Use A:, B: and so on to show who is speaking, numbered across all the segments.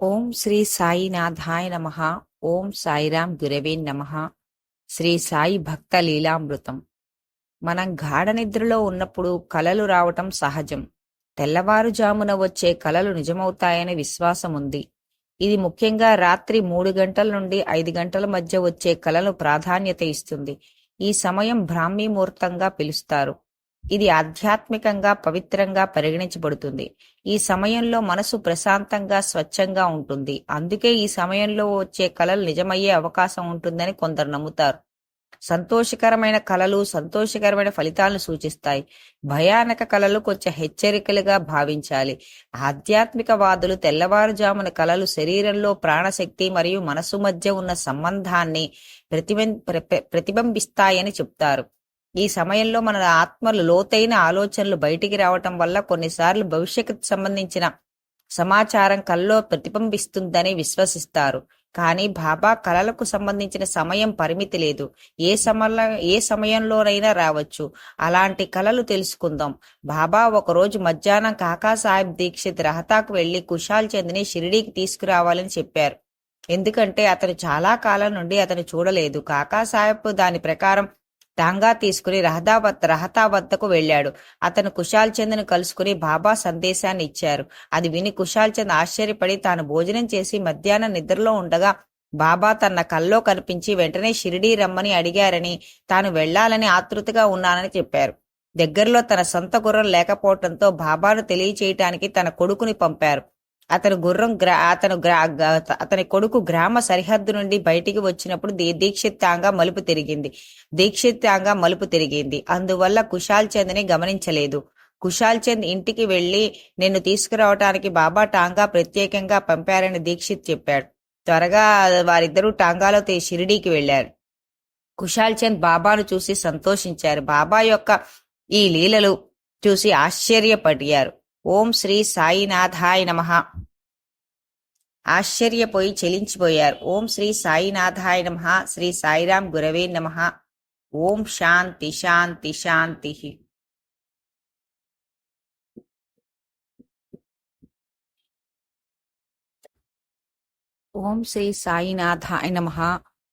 A: ఓం శ్రీ సాయినాథాయ నమ. ఓం సాయిరాం గురవే నమ. శ్రీ సాయి భక్త లీలామృతం. మనం గాఢ నిద్రలో ఉన్నప్పుడు కలలు రావటం సహజం. తెల్లవారుజామున వచ్చే కలలు నిజమవుతాయని విశ్వాసం ఉంది. ఇది ముఖ్యంగా రాత్రి మూడు గంటల నుండి ఐదు గంటల మధ్య వచ్చే కలలు ప్రాధాన్యత ఇస్తుంది. ఈ సమయం బ్రాహ్మీ ముహూర్తంగా పిలుస్తారు. ఇది ఆధ్యాత్మికంగా పవిత్రంగా పరిగణించబడుతుంది. ఈ సమయంలో మనసు ప్రశాంతంగా స్వచ్ఛంగా ఉంటుంది. అందుకే ఈ సమయంలో వచ్చే కళలు నిజమయ్యే అవకాశం ఉంటుందని కొందరు నమ్ముతారు. సంతోషకరమైన కళలు సంతోషకరమైన ఫలితాలను సూచిస్తాయి. భయానక కళలు కొంచెం హెచ్చరికలుగా భావించాలి. ఆధ్యాత్మికవాదులు తెల్లవారుజామున కళలు శరీరంలో ప్రాణశక్తి మరియు మనసు మధ్య ఉన్న సంబంధాన్ని ప్రతిబిం ప్రతిబింబిస్తాయని చెప్తారు. ఈ సమయంలో మన ఆత్మలు లోతైన ఆలోచనలు బయటికి రావటం వల్ల కొన్నిసార్లు భవిష్యత్తు సంబంధించిన సమాచారం కల్లో ప్రతిబింబిస్తుందని విశ్వసిస్తారు. కానీ బాబా కళలకు సంబంధించిన సమయం పరిమితి లేదు. ఏ సమయంలో ఏ సమయంలోనైనా రావచ్చు. అలాంటి కళలు తెలుసుకుందాం. బాబా ఒకరోజు మధ్యాహ్నం కాకా సాహెబ్ దీక్షిత్ రహతాకు వెళ్ళి కుషాల్ చంద్ని షిరిడీకి తీసుకురావాలని చెప్పారు. ఎందుకంటే అతను చాలా కాలం నుండి అతను చూడలేదు. కాకా సాహెబ్ దాని ప్రకారం టాంగా తీసుకుని రహదా వద్ద రహతా వద్దకు వెళ్ళాడు. అతను కుశాల్ చంద్ను కలుసుకుని బాబా సందేశాన్ని ఇచ్చారు. అది విని కుషాల్ చంద్ ఆశ్చర్యపడి తాను భోజనం చేసి మధ్యాహ్నం నిద్రలో ఉండగా బాబా తన కల్లో కనిపించి వెంటనే షిరిడీ రమ్మని అడిగారని తాను వెళ్ళాలని ఆతృతగా ఉన్నానని చెప్పారు. దగ్గరలో తన సొంత గుర్రం లేకపోవడంతో బాబాను తెలియచేయటానికి తన కొడుకుని పంపారు. అతను గుర్రం గ్రా అతను గ్రా అతని కొడుకు గ్రామ సరిహద్దు నుండి బయటికి వచ్చినప్పుడు దీ- దీక్షితాంగా మలుపు తిరిగింది. దీక్షితాంగా మలుపు తిరిగింది. అందువల్ల కుషాల్ చంద్ని గమనించలేదు. కుషాల్ చంద్ ఇంటికి వెళ్ళి నిన్ను తీసుకురావటానికి బాబా టాంగా ప్రత్యేకంగా పంపారని దీక్షిత్ చెప్పాడు. త్వరగా వారిద్దరూ టాంగాలో షిరిడీకి వెళ్ళారు కుషాల్ చంద్ బాబాను చూసి సంతోషించారు. బాబా యొక్క ఈ లీలలు చూసి ఆశ్చర్యపడ్డారు ఓం శ్రీ సాయినాథాయ నమః. ఆశ్చర్యపోయి చెలించిపోయారు. ఓం శ్రీ సాయినాథాయ నమః. శ్రీ సాయిరాం గురవే నమః. ఓం శాంతి శాంతి శాంతి. ఓం శ్రీ సాయినాథాయ నమః.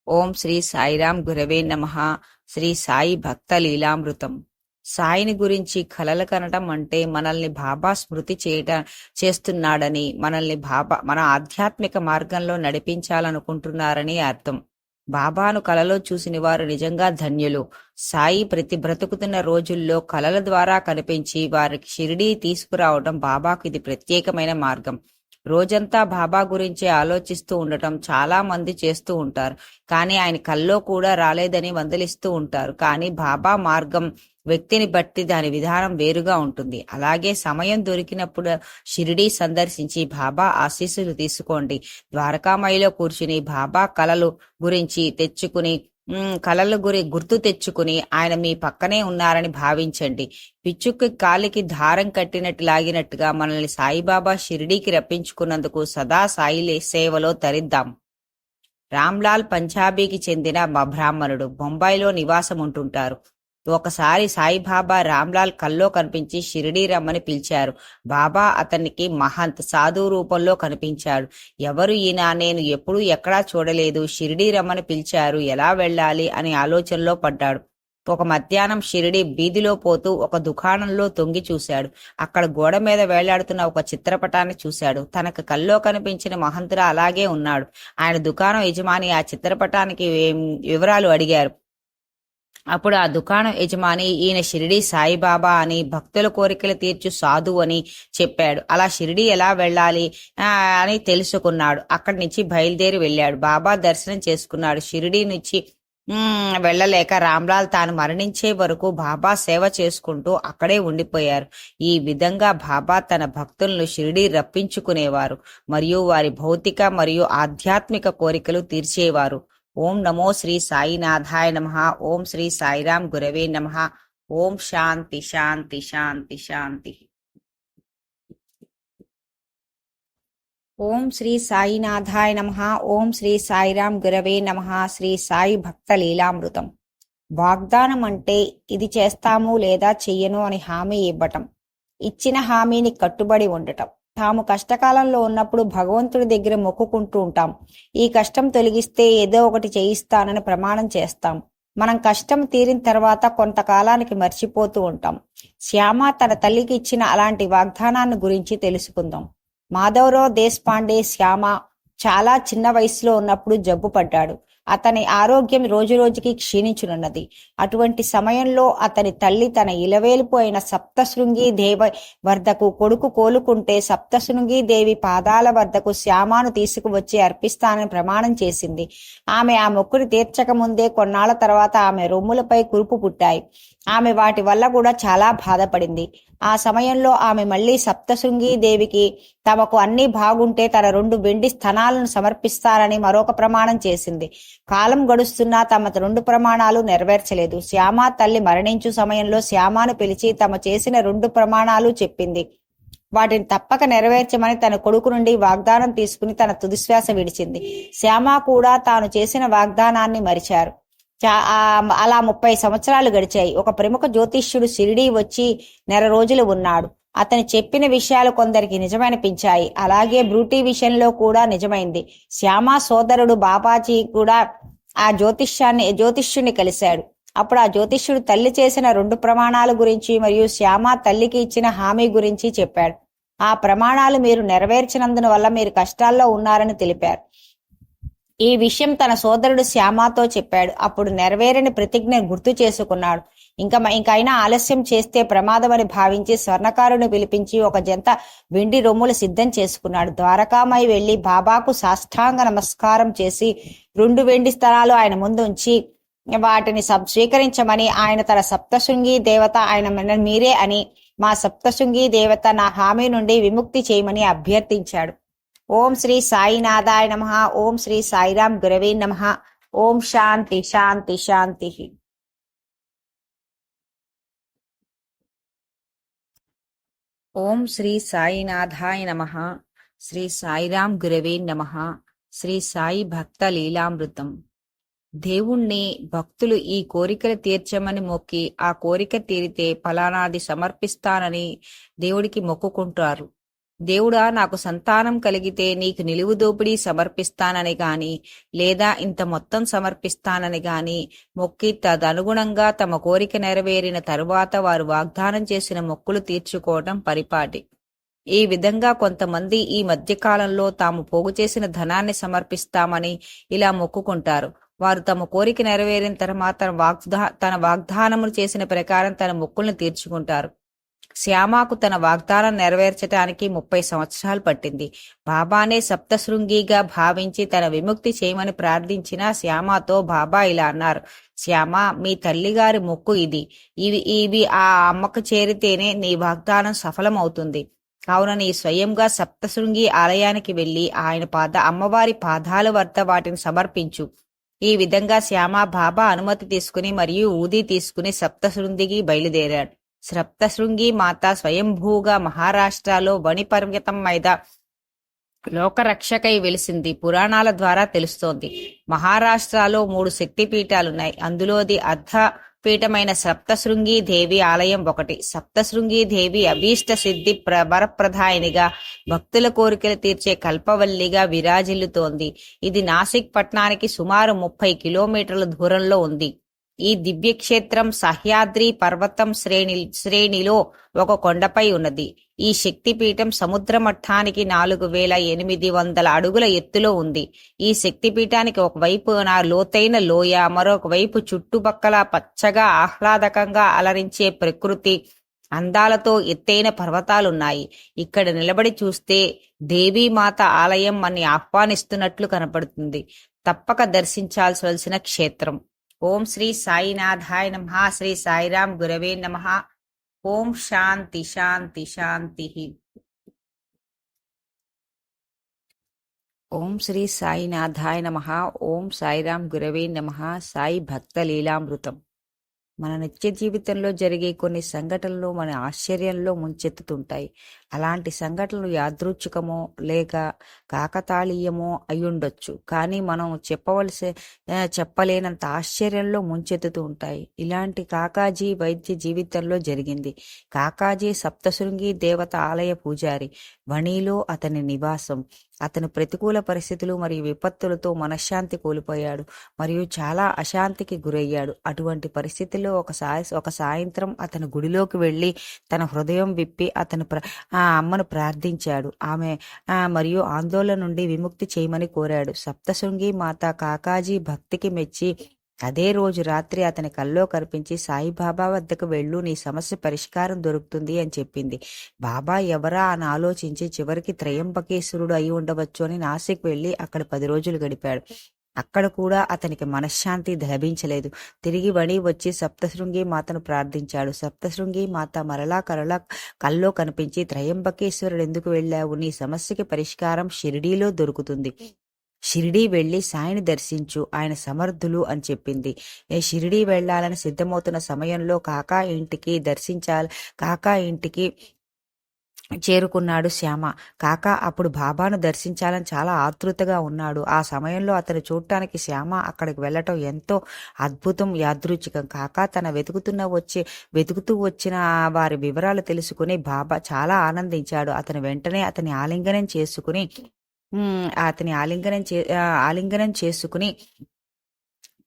A: ఓం శ్రీ సాయిరాం గురవే నమః. శ్రీ సాయి భక్త లీలామృతం సాయిని గురించి కలలు కనటం అంటే మనల్ని బాబా స్మృతి చేయట చేస్తున్నాడని మనల్ని బాబా మన ఆధ్యాత్మిక మార్గంలో నడిపించాలనుకుంటున్నారని అర్థం. బాబాను కలలో చూసిన వారు నిజంగా ధన్యులు. సాయి ప్రతి బ్రతుకుతున్న రోజుల్లో కలల ద్వారా కనిపించి వారికి షిరిడీ తీసుకురావడం బాబాకు ఇది ప్రత్యేకమైన మార్గం. రోజంతా బాబా గురించి ఆలోచిస్తూ ఉండటం చాలా మంది చేస్తూ ఉంటారు. కానీ ఆయన కల్లో కూడా రాలేదని వందలిస్తూ ఉంటారు. కానీ బాబా మార్గం వ్యక్తిని బట్టి దాని విధానం వేరుగా ఉంటుంది. అలాగే సమయం దొరికినప్పుడు షిరిడీ సందర్శించి బాబా ఆశీస్సులు తీసుకోండి. ద్వారకామాయిలో కూర్చుని బాబా కలలు గురించి తెచ్చుకుని ఉమ్, కలల గురి గుర్తు తెచ్చుకుని ఆయన మీ పక్కనే ఉన్నారని భావించండి. పిచ్చుకి కాలికి దారం కట్టినట్టు లాగినట్టుగా మనల్ని సాయిబాబా షిరిడీకి రప్పించుకున్నందుకు సదా సాయి సేవలో తరిద్దాం. రామ్లాల్ పంజాబీకి చెందిన మా బ్రాహ్మణుడు. బొంబాయిలో నివాసం ఉంటుంటారు ఒకసారి సాయిబాబా రామ్లాల్ కల్లో కనిపించి షిరిడీ రమ్మని పిలిచారు. బాబా అతనికి మహంత్ సాధు రూపంలో కనిపించాడు. ఎవరు ఈయన? నేను ఎప్పుడూ ఎక్కడా చూడలేదు. షిరిడీ రమ్మని పిలిచారు. ఎలా వెళ్ళాలి? అని ఆలోచనలో పడ్డాడు. ఒక మధ్యాహ్నం షిరిడి బీదిలో పోతూ ఒక దుకాణంలో తొంగి చూశాడు. అక్కడ గోడ మీద వేలాడుతున్న ఒక చిత్రపటాన్ని చూశాడు. తనకు కల్లో కనిపించిన మహంతుడు అలాగే ఉన్నాడు. ఆయన దుకాణం యజమాని ఆ చిత్రపటానికి వివరాలు అడిగారు. అప్పుడు ఆ దుకాణం యజమాని ఈయన షిరిడి సాయిబాబా అని భక్తుల కోరికలు తీర్చు సాధు అని చెప్పాడు. అలా షిరిడి ఎలా వెళ్ళాలి? అని తెలుసుకున్నాడు. అక్కడి నుంచి బయలుదేరి వెళ్ళాడు. బాబా దర్శనం చేసుకున్నాడు. షిరిడి నుంచి వెళ్ళలేక రామ్లాల్ తాను మరణించే వరకు బాబా సేవ చేసుకుంటూ అక్కడే ఉండిపోయారు. ఈ విధంగా బాబా తన భక్తులను షిరిడి రప్పించుకునేవారు. మరియు వారి భౌతిక మరియు ఆధ్యాత్మిక కోరికలు తీర్చేవారు. ఓం నమో శ్రీ సాయినాథాయ నమ. ఓం శ్రీ సాయిరాం గురవే నమ. ఓం శాంతి శాంతి శాంతి శాంతి. ఓం శ్రీ సాయినాథాయ నమ. ఓం శ్రీ సాయిరాం గురవే నమ. శ్రీ సాయి భక్త లీలామృతం. వాగ్దానం అంటే ఇది చేస్తాము లేదా చెయ్యను అని హామీ ఇవ్వటం. ఇచ్చిన హామీని కట్టుబడి ఉండటం. తాము కష్టకాలంలో ఉన్నప్పుడు భగవంతుడి దగ్గర మొక్కుకుంటూ ఉంటాం. ఈ కష్టం తొలగిస్తే ఏదో ఒకటి చేయిస్తానని ప్రమాణం చేస్తాం. మనం కష్టం తీరిన తర్వాత కొంతకాలానికి మర్చిపోతూ ఉంటాం. శ్యామ తన తల్లికి ఇచ్చిన అలాంటి వాగ్దానాన్ని గురించి తెలుసుకుందాం. మాధవరావు దేశపాండే శ్యామ చాలా చిన్న వయసులో ఉన్నప్పుడు జబ్బు పడ్డాడు అతని ఆరోగ్యం రోజురోజుకి క్షీణించునున్నది. అటువంటి సమయంలో అతని తల్లి తన ఇలవేలుపు అయిన సప్తశృంగి దేవ వద్దకు కొడుకు కోలుకుంటే సప్తశృంగి దేవి పాదాల వద్దకు శ్యామాను తీసుకువచ్చి అర్పిస్తానని ప్రమాణం చేసింది. ఆమె ఆ మొక్కుని తీర్చక ముందే కొన్నాళ్ళ తర్వాత ఆమె రొమ్ములపై కురుపు పుట్టాయి. ఆమె వాటి వల్ల కూడా చాలా బాధపడింది. ఆ సమయంలో ఆమె మళ్ళీ సప్తశృంగి దేవికి తమకు అన్ని బాగుంటే తన రెండు వెండి స్థనాలను సమర్పిస్తారని మరొక ప్రమాణం చేసింది. కాలం గడుస్తున్నా తమ రెండు ప్రమాణాలు నెరవేర్చలేదు. శ్యామ తల్లి మరణించు సమయంలో శ్యామాను పిలిచి తమ చేసిన రెండు ప్రమాణాలు చెప్పింది. వాటిని తప్పక నెరవేర్చమని తన కొడుకు నుండి వాగ్దానం తీసుకుని తన తుదిశ్వాస విడిచింది. శ్యామ కూడా తాను చేసిన వాగ్దానాన్ని మరిచారు. అలా ముప్పై సంవత్సరాలు గడిచాయి. ఒక ప్రముఖ జ్యోతిష్యుడు షిరిడీ వచ్చి నెల రోజులు ఉన్నాడు. అతను చెప్పిన విషయాలు కొందరికి నిజమనిపించాయి. అలాగే బ్రూటీ విషయంలో కూడా నిజమైంది. శ్యామ సోదరుడు బాబాజీ కూడా ఆ జ్యోతిష్యాన్ని జ్యోతిష్యుని కలిశాడు. అప్పుడు ఆ జ్యోతిష్యుడు తల్లి చేసిన రెండు ప్రమాణాల గురించి మరియు శ్యామ తల్లికి ఇచ్చిన హామీ గురించి చెప్పాడు. ఆ ప్రమాణాలు మీరు నెరవేర్చినందున వల్ల మీరు కష్టాల్లో ఉన్నారని తెలిపారు. ఈ విషయం తన సోదరుడు శ్యామాతో చెప్పాడు. అప్పుడు నెరవేరని ప్రతిజ్ఞ గుర్తు చేసుకున్నాడు. ఇంకా ఇంకైనా ఆలస్యం చేస్తే ప్రమాదమని భావించి స్వర్ణకారుని పిలిపించి ఒక జంత వెండి రొమ్ములు సిద్ధం చేసుకున్నాడు. ద్వారకామై వెళ్ళి బాబాకు సాష్టాంగ నమస్కారం చేసి రెండు వెండి స్థలాలు ఆయన ముందు ఉంచి వాటిని స్వీకరించమని ఆయన తన సప్తశృంగి దేవత ఆయన మీరే అని మా సప్తశృంగి దేవత నా హామీ నుండి విముక్తి చేయమని అభ్యర్థించాడు. ఓం శ్రీ సాయినాథాయ నమ. ఓం శ్రీ సాయిరాం గురవే నమ. ఓం శాంతి శాంతి శాంతి. ఓం శ్రీ సాయినాథాయ నమ. శ్రీ సాయిరాం గురవే నమ. శ్రీ సాయి భక్త లీలామృతం. దేవుణ్ణి భక్తులు ఈ కోరికలు తీర్చమని మొక్కి ఆ కోరిక తీరితే ఫలానాది సమర్పిస్తానని దేవుడికి మొక్కుకుంటారు. దేవుడా నాకు సంతానం కలిగితే నీకు నిలువు దోపిడీ సమర్పిస్తానని గాని లేదా ఇంత మొత్తం సమర్పిస్తానని గాని మొక్కి తదనుగుణంగా తమ కోరిక నెరవేరిన తరువాత వారు వాగ్దానం చేసిన మొక్కులు తీర్చుకోవటం పరిపాటి. ఈ విధంగా కొంతమంది ఈ మధ్యకాలంలో తాము పోగు చేసిన ధనాన్ని సమర్పిస్తామని ఇలా మొక్కుకుంటారు. వారు తమ కోరిక నెరవేరిన తర్వాత వాగ్దా తన వాగ్దానములు చేసిన ప్రకారం తన మొక్కులను తీర్చుకుంటారు. శ్యామాకు తన వాగ్దానం నెరవేర్చటానికి ముప్పై సంవత్సరాలు పట్టింది. బాబానే సప్తశృంగిగా భావించి తన విముక్తి చేయమని ప్రార్థించిన శ్యామతో బాబా ఇలా అన్నారు. శ్యామ మీ తల్లిగారి మొక్కు ఇది. ఇవి ఇవి ఆ అమ్మకు చేరితేనే నీ వాగ్దానం సఫలమవుతుంది. కావున నీ స్వయంగా సప్తశృంగి ఆలయానికి వెళ్ళి ఆయన పాద అమ్మవారి పాదాల వద్ద వాటిని సమర్పించు. ఈ విధంగా శ్యామ బాబా అనుమతి తీసుకుని మరియు ఊది తీసుకుని సప్తశృంగికి బయలుదేరాడు. శ్రప్తశృంగి మాత స్వయంభూగా మహారాష్ట్రలో వణిపర్వతం మీద లోకరక్షకై వెలిసింది. పురాణాల ద్వారా తెలుస్తోంది. మహారాష్ట్రలో మూడు శక్తిపీఠాలున్నాయి. అందులోది అర్ధ పీఠమైన సప్తశృంగి దేవి ఆలయం ఒకటి. సప్తశృంగి దేవి అభీష్ట సిద్ధి వరప్రధాయినిగా భక్తుల కోరికలు తీర్చే కల్పవల్లిగా విరాజిల్లుతోంది. ఇది నాసిక్ పట్టణానికి సుమారు ముప్పై కిలోమీటర్ల దూరంలో ఉంది. ఈ దివ్యక్షేత్రం సహ్యాద్రి పర్వతం శ్రేణి శ్రేణిలో ఒక కొండపై ఉన్నది. ఈ శక్తిపీఠం సముద్ర మట్టానికి నాలుగు వేల ఎనిమిది వందల అడుగుల ఎత్తులో ఉంది. ఈ శక్తిపీఠానికి ఒకవైపు నా లోతైన లోయ మరొక వైపు చుట్టుపక్కల పచ్చగా ఆహ్లాదకంగా అలరించే ప్రకృతి అందాలతో ఎత్తైన పర్వతాలున్నాయి. ఇక్కడ నిలబడి చూస్తే దేవీమాత ఆలయం అని ఆహ్వానిస్తున్నట్లు కనపడుతుంది. తప్పక దర్శించాల్సిన క్షేత్రం. ఓం శ్రీ సాయినాథాయ నమ శ్రీ సాయిరాం గురవే నమ ఓం శాంతి శాంతి శాంతి ఓం శ్రీ సాయినాథాయ నమ ఓం సాయిరాం గురవే నమ సాయి భక్త లీలామృతం మన నిత్య జీవితంలో జరిగే కొన్ని సంఘటనలు మన ఆశ్చర్యంలో ముంచెత్తుతుంటాయి. అలాంటి సంఘటనలు యాదృచ్ఛికమో లేక కాకతాళీయమో అయ్యుండొచ్చు. కానీ మనం చెప్పవలసి చెప్పలేనంత ఆశ్చర్యంలో ముంచెత్తుతూ ఉంటాయి. ఇలాంటి కాకాజీ వైద్య జీవితంలో జరిగింది. కాకాజీ సప్తశృంగి దేవత ఆలయ పూజారి వణిలో అతని నివాసం. అతను ప్రతికూల పరిస్థితులు మరియు విపత్తులతో మనశ్శాంతి కోల్పోయాడు మరియు చాలా అశాంతికి గురయ్యాడు. అటువంటి పరిస్థితుల్లో ఒక ఒక సాయంత్రం అతను గుడిలోకి వెళ్ళి తన హృదయం విప్పి అతను ప్ర ఆ అమ్మను ప్రార్థించాడు. ఆమె మరియు ఆందోళన నుండి విముక్తి చేయమని కోరాడు. సప్తశృంగి మాత కాకాజీ భక్తికి మెచ్చి అదే రోజు రాత్రి అతని కల్లో కనిపించి సాయిబాబా వద్దకు వెళ్ళు నీ సమస్య పరిష్కారం దొరుకుతుంది అని చెప్పింది. బాబా ఎవరా అని ఆలోచించి చివరికి త్రయంబకేశ్వరుడు అయి ఉండవచ్చు అని నాసిక్ వెళ్ళి అక్కడ పది రోజులు గడిపాడు. అక్కడ కూడా అతనికి మనశ్శాంతి లభించలేదు. తిరిగి వణి వచ్చి సప్తశృంగి మాతను ప్రార్థించాడు. సప్తశృంగి మాత మరలా కరలా కల్లో కనిపించి త్రయంబకేశ్వరుడు ఎందుకు వెళ్ళావు? నీ సమస్యకి పరిష్కారం షిరిడీలో దొరుకుతుంది. షిరిడీ వెళ్ళి సాయిని దర్శించు ఆయన సమర్థులు అని చెప్పింది. ఏ షిరిడీ వెళ్ళాలని సిద్ధమవుతున్న సమయంలో కాకా ఇంటికి దర్శించాలి కాకా ఇంటికి చేరుకున్నాడు శ్యామ. కాకా అప్పుడు బాబాను దర్శించాలని చాలా ఆతృతగా ఉన్నాడు. ఆ సమయంలో అతను చూడటానికి శ్యామ అక్కడికి వెళ్ళటం ఎంతో అద్భుతం యాదృచ్ఛికం. కాకా తన వెతుకుతున్న వచ్చి వెతుకుతూ వచ్చిన వారి వివరాలు తెలుసుకుని బాబా చాలా ఆనందించాడు. అతను వెంటనే అతని ఆలింగనం చేసుకుని అతని ఆలింగనం చే ఆ, ఆలింగనం చేసుకుని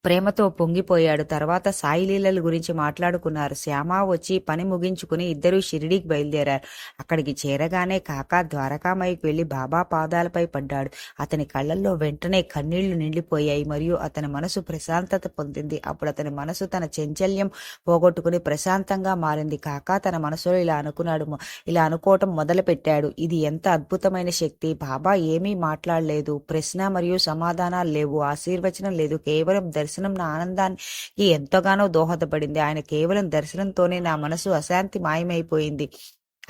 A: ప్రేమతో పొంగిపోయాడు. తర్వాత సాయి లీలల గురించి మాట్లాడుకున్నారు. శ్యామ వచ్చి పని ముగించుకుని ఇద్దరూ షిరిడీకి బయలుదేరారు. అక్కడికి చేరగానే కాకా ద్వారకామయ్యకు వెళ్ళి బాబా పాదాలపై పడ్డాడు. అతని కళ్ళల్లో వెంటనే కన్నీళ్ళు నిండిపోయాయి మరియు అతని మనసు ప్రశాంతత పొందింది. అప్పుడు అతని మనసు తన చెంచల్యం పోగొట్టుకుని ప్రశాంతంగా మారింది. కాకా తన మనసులో ఇలా అనుకున్నాడు. ఇలా అనుకోవటం మొదలు పెట్టాడు ఇది ఎంత అద్భుతమైన శక్తి! బాబా ఏమీ మాట్లాడలేదు. ప్రశ్న మరియు సమాధానాలు లేవు. ఆశీర్వచనం లేదు. కేవలం దర్శనం నా ఆనందానికి ఎంతగానో దోహదపడింది. ఆయన కేవలం దర్శనంతోనే నా మనసు అశాంతి మాయమైపోయింది.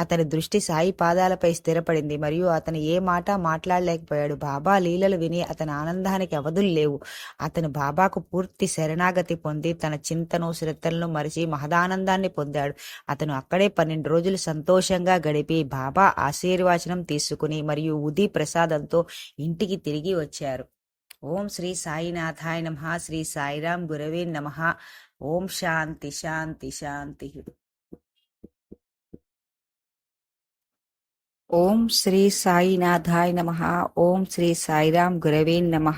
A: అతని దృష్టి సాయి పాదాలపై స్థిరపడింది. మరియు అతను ఏ మాట మాట్లాడలేకపోయాడు. బాబా లీలలు విని అతని ఆనందానికి అవధులు లేవు. అతను బాబాకు పూర్తి శరణాగతి పొంది తన చింతను శ్రద్ధలను మరిచి మహదానందాన్ని పొందాడు. అతను అక్కడే పన్నెండు రోజులు సంతోషంగా గడిపి బాబా ఆశీర్వాచనం తీసుకుని మరియు ఉది ప్రసాదంతో ఇంటికి తిరిగి వచ్చారు. ఓం శ్రీ సాయినాథాయ నమ శ్రీ సాయిరాం గురవే నమ. ఓం శాంతి శాంతి శాంతి. ఓం శ్రీ సాయినాథాయ నమ ఓం శ్రీ సాయిరాం గురవే నమ.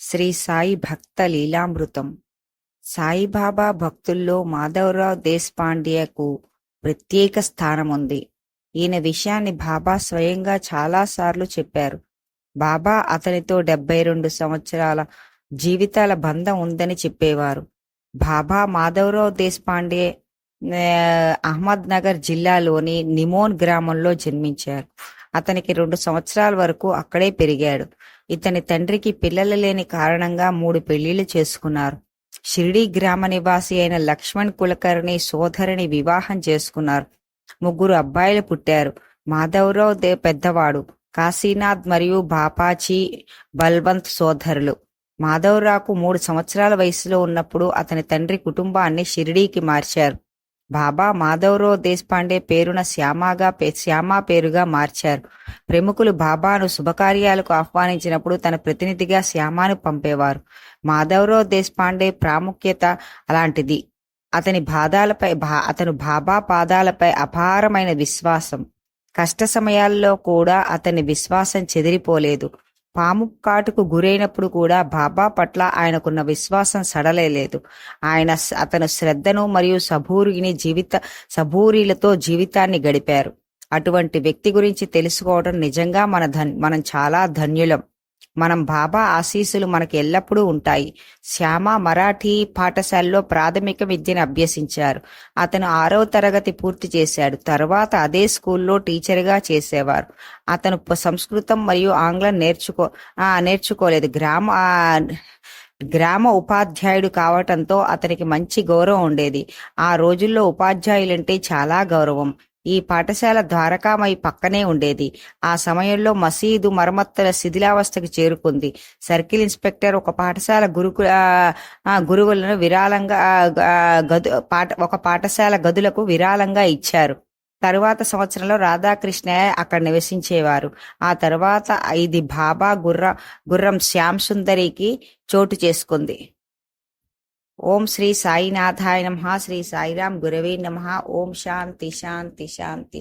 A: శ్రీ సాయి భక్త లీలామృతం. సాయిబాబా భక్తుల్లో మాధవరావు దేశపాండ్యకు ప్రత్యేక స్థానం ఉంది ఈయన విషయాన్ని బాబా స్వయంగా చాలాసార్లు చెప్పారు. బాబా అతనితో డెబ్బై రెండు సంవత్సరాల జీవితాల బంధం ఉందని చెప్పేవారు. బాబా మాధవరావు దేశపాండే అహ్మద్నగర్ అహ్మద్ నగర్ జిల్లాలోని నిమోన్ గ్రామంలో జన్మించారు. అతనికి రెండు సంవత్సరాల వరకు అక్కడే పెరిగాడు. ఇతని తండ్రికి పిల్లలు లేని కారణంగా మూడు పెళ్ళిళ్ళు చేసుకున్నారు. షిరిడి గ్రామ నివాసి అయిన లక్ష్మణ్ కులకర్ణి సోదరిని వివాహం చేసుకున్నారు. ముగ్గురు అబ్బాయిలు పుట్టారు. మాధవరావు దే పెద్దవాడు. కాశీనాథ్ మరియు బాపాచి బల్వంత్ సోదరులు. మాధవరావుకు మూడు సంవత్సరాల వయసులో ఉన్నప్పుడు అతని తండ్రి కుటుంబాన్ని షిరిడీకి మార్చారు. బాబా మాధవరావు దేశపాండే పేరున శ్యామాగా శ్యామా పేరుగా మార్చారు. ప్రముఖులు బాబాను శుభకార్యాలకు ఆహ్వానించినప్పుడు తన ప్రతినిధిగా శ్యామాను పంపేవారు. మాధవరావు దేశపాండే ప్రాముఖ్యత అలాంటిది. అతని పాదాలపై అతను బాబా పాదాలపై అపారమైన విశ్వాసం. కష్ట సమయాల్లో కూడా అతని విశ్వాసం చెదిరిపోలేదు. పాము కాటుకు గురైనప్పుడు కూడా బాబా పట్ల ఆయనకున్న విశ్వాసం సడలేదు ఆయన అతను శ్రద్ధను మరియు సబూరిని జీవిత సభూరిలతో జీవితాన్ని గడిపారు. అటువంటి వ్యక్తి గురించి తెలుసుకోవడం నిజంగా మన ధన్ మనం చాలా ధన్యులం. మనం బాబా ఆశీస్సులు మనకు ఎల్లప్పుడూ ఉంటాయి. శ్యామ మరాఠీ పాఠశాలలో ప్రాథమిక విద్యను అభ్యసించారు. అతను ఆరవ తరగతి పూర్తి చేశాడు. తర్వాత అదే స్కూల్లో టీచర్గా చేసేవారు. అతను సంస్కృతం మరియు ఆంగ్లం నేర్చుకో నేర్చుకోలేదు. గ్రామ గ్రామ ఉపాధ్యాయుడు కావటంతో అతనికి మంచి గౌరవం ఉండేది. ఆ రోజుల్లో ఉపాధ్యాయులంటే చాలా గౌరవం. ఈ పాఠశాల ద్వారకామయి పక్కనే ఉండేది. ఆ సమయంలో మసీదు మరమ్మతుల శిథిలావస్థకు చేరుకుంది. సర్కిల్ ఇన్స్పెక్టర్ ఒక పాఠశాల గురుకు గురువులను విరాళంగా గదు పాఠ ఒక పాఠశాల గదులకు విరాళంగా ఇచ్చారు. తరువాత సంవత్సరంలో రాధాకృష్ణయ్య అక్కడ నివసించేవారు. ఆ తర్వాత ఇది బాబా గుర్ర గుర్రం శ్యామ్ సుందరికి చోటు చేసుకుంది. ఓం శ్రీ సాయినాథాయ నమ శ్రీ సాయిరాం గురవే నమ. ఓం శాంతి శాంతి శాంతి.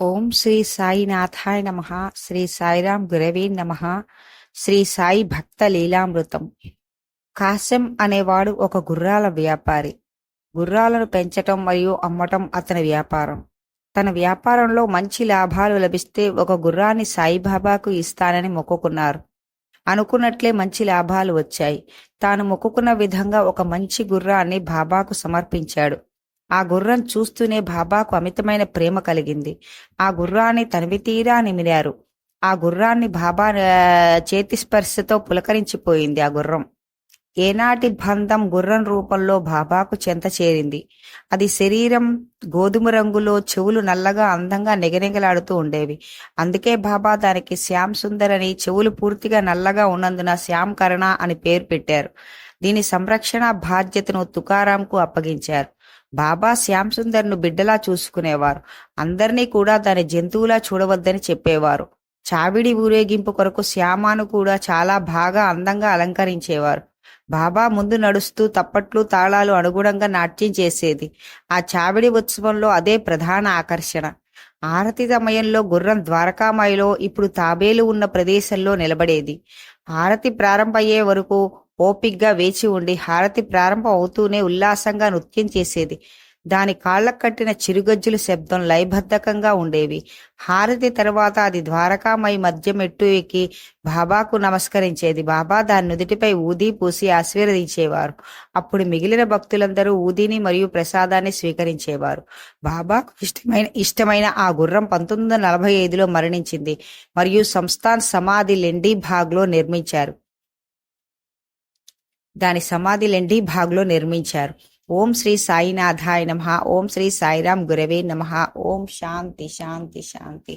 A: ఓం శ్రీ సాయినాథాయ నమ శ్రీ సాయిరాం గురవే నమ. శ్రీ సాయి భక్త లీలామృతం. కాశ్యం అనేవాడు ఒక గుర్రాల వ్యాపారి. గుర్రాలను పెంచటం మరియు అమ్మటం అతని వ్యాపారం. తన వ్యాపారంలో మంచి లాభాలు లభిస్తే ఒక గుర్రాన్ని సాయిబాబాకు ఇస్తానని మొక్కుకున్నారు. అనుకున్నట్లే మంచి లాభాలు వచ్చాయి. తాను మొక్కుకున్న విధంగా ఒక మంచి గుర్రాన్ని బాబాకు సమర్పించాడు. ఆ గుర్రం చూస్తూనే బాబాకు అమితమైన ప్రేమ కలిగింది. ఆ గుర్రాన్ని తనివి తీరా నిమిరారు ఆ గుర్రాన్ని బాబా చేతి స్పర్శతో పులకరించిపోయింది ఆ గుర్రం. ఏనాటి బంధం గుర్రం రూపంలో బాబాకు చెంత చేరింది. అది శరీరం గోధుమ రంగులో చెవులు నల్లగా అందంగా నెగనెగలాడుతూ ఉండేవి. అందుకే బాబా దానికి శ్యామ్ సుందర్ అని చెవులు పూర్తిగా నల్లగా ఉన్నందున శ్యామ్ కరణ అని పేరు పెట్టారు. దీని సంరక్షణ బాధ్యతను తుకారాంకు అప్పగించారు. బాబా శ్యామ్ సుందర్ను బిడ్డలా చూసుకునేవారు. అందరినీ కూడా దాని జంతువులా చూడవద్దని చెప్పేవారు. చావిడి ఊరేగింపు కొరకు శ్యామాను కూడా చాలా బాగా అందంగా అలంకరించేవారు. బాబా ముందు నడుస్తూ తప్పట్లు తాళాలు అనుగుణంగా నాట్యం చేసేది. ఆ చావిడి ఉత్సవంలో అదే ప్రధాన ఆకర్షణ. ఆరతి సమయంలో గుర్రం ద్వారకామాయిలో ఇప్పుడు తాబేలు ఉన్న ప్రదేశంలో నిలబడేది. హారతి ప్రారంభమయ్యే వరకు ఓపిగ్గా వేచి ఉండి హారతి ప్రారంభం అవుతూనే ఉల్లాసంగా నృత్యం చేసేది. దాని కాళ్ళకు కట్టిన చిరుగజ్జుల శబ్దం లయబద్ధకంగా ఉండేవి. హారతి తర్వాత అది ద్వారకామై మధ్య మెట్టు ఎక్కి బాబాకు నమస్కరించేది. బాబా దాని నుదిటిపై ఊది పూసి ఆశీర్వదించేవారు. అప్పుడు మిగిలిన భక్తులందరూ ఊదిని మరియు ప్రసాదాన్ని స్వీకరించేవారు. బాబాకు ఇష్టమైన ఇష్టమైన ఆ గుర్రం పంతొమ్మిది వందల నలభై ఐదులో మరణించింది మరియు సంస్థాన్ సమాధి లెండి భాగ్లో నిర్మించారు. దాని సమాధి లెండి భాగ్లో నిర్మించారు. ఓం శ్రీ సాయినాథాయ నమ ఓం శ్రీ సాయిరాం గురవే నమ ఓం శాంతి శాంతి శాంతి